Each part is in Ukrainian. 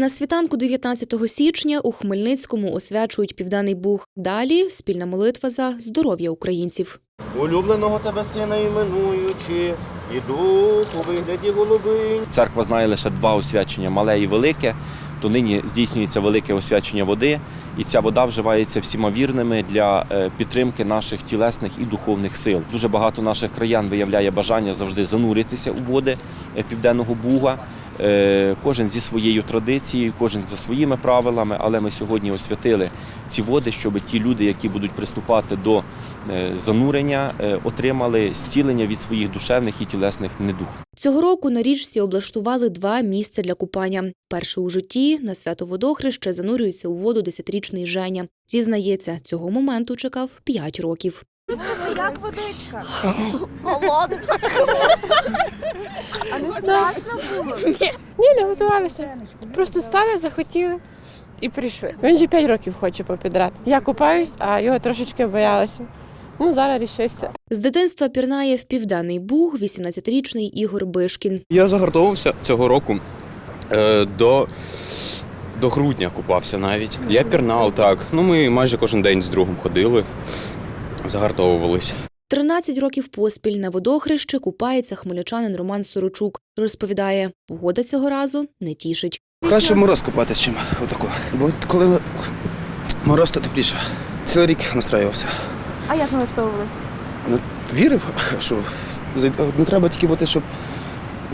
На світанку 19 січня у Хмельницькому освячують Південний Буг. Далі спільна молитва за здоров'я українців. Улюбленого тебе сина іменуючи, і дух у вигляді голови. Церква знає лише два освячення мале і велике. То нині здійснюється велике освячення води, і ця вода вживається всіма вірними для е, підтримки наших тілесних і духовних сил. Дуже багато наших краян виявляє бажання завжди зануритися у води е, південного буга. Е, Кожен зі своєю традицією, кожен за своїми правилами, але ми сьогодні освятили ці води, щоб ті люди, які будуть приступати до е, занурення, е, отримали зцілення від своїх душевних і тілесних недуг. Цього року на річці облаштували два місця для купання. Перше у житті на свято водохреще занурюється у воду десятирічний Женя. Зізнається, цього моменту чекав 5 років. Як водичка? Холодна. А не страшно було? Ні, не готувалися. Просто стали, захотіли і прийшли. Він вже 5 років хоче попідрати. Я купаюсь, а його трошечки боялася. Ну, зараз рішився. З дитинства пірнає в Південний Буг 18-річний Ігор Бишкін. Я загартовувався цього року е, до, до грудня купався навіть. Я пірнав так. Ну, ми майже кожен день з другом ходили, загартовувалися. 13 років поспіль на водохрещі купається хмельничанин Роман Сорочук. Розповідає, погода цього разу не тішить. Краще мороз купатись, чим отако. Бо коли мороз, то тепліше. Цілий рік настраювався. А як налаштовувалися? Вірив, що не треба тільки бути, щоб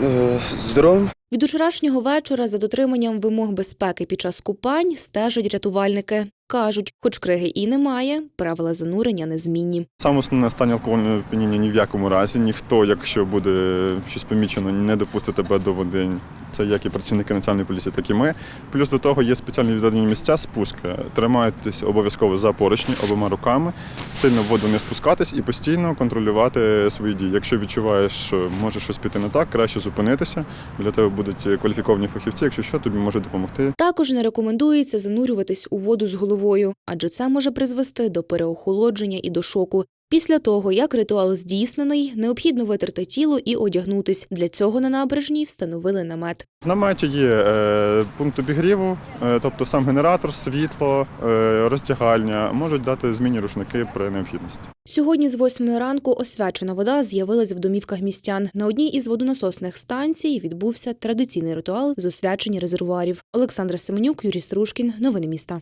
е, здоровим. Від учорашнього вечора за дотриманням вимог безпеки під час купань стежать рятувальники. Кажуть, хоч криги і немає, правила занурення незмінні. Саме основне стан алкогольного вп'яніння ні в якому разі. Ніхто, якщо буде щось помічено, не допустить тебе до води. Це як і працівники національної поліції, так і ми. Плюс до того є спеціальні відведені місця спуски. Тримайтесь обов'язково за поручні обома руками, сильно в воду не спускатись і постійно контролювати свої дії. Якщо відчуваєш, що може щось піти не так, краще зупинитися. Для тебе будуть кваліфіковані фахівці. Якщо що, тобі можуть допомогти. Також не рекомендується занурюватись у воду з головою, адже це може призвести до переохолодження і до шоку. Після того, як ритуал здійснений, необхідно витерти тіло і одягнутись. Для цього на набережній встановили намет. В наметі є е, пункт обігріву, е, тобто сам генератор, світло, е, роздягальня, можуть дати змінні рушники при необхідності. Сьогодні з восьмої ранку освячена вода з'явилась в домівках містян. На одній із водонасосних станцій відбувся традиційний ритуал з освячення резервуарів. Олександра Семенюк, Юрій Стружкін. Новини міста.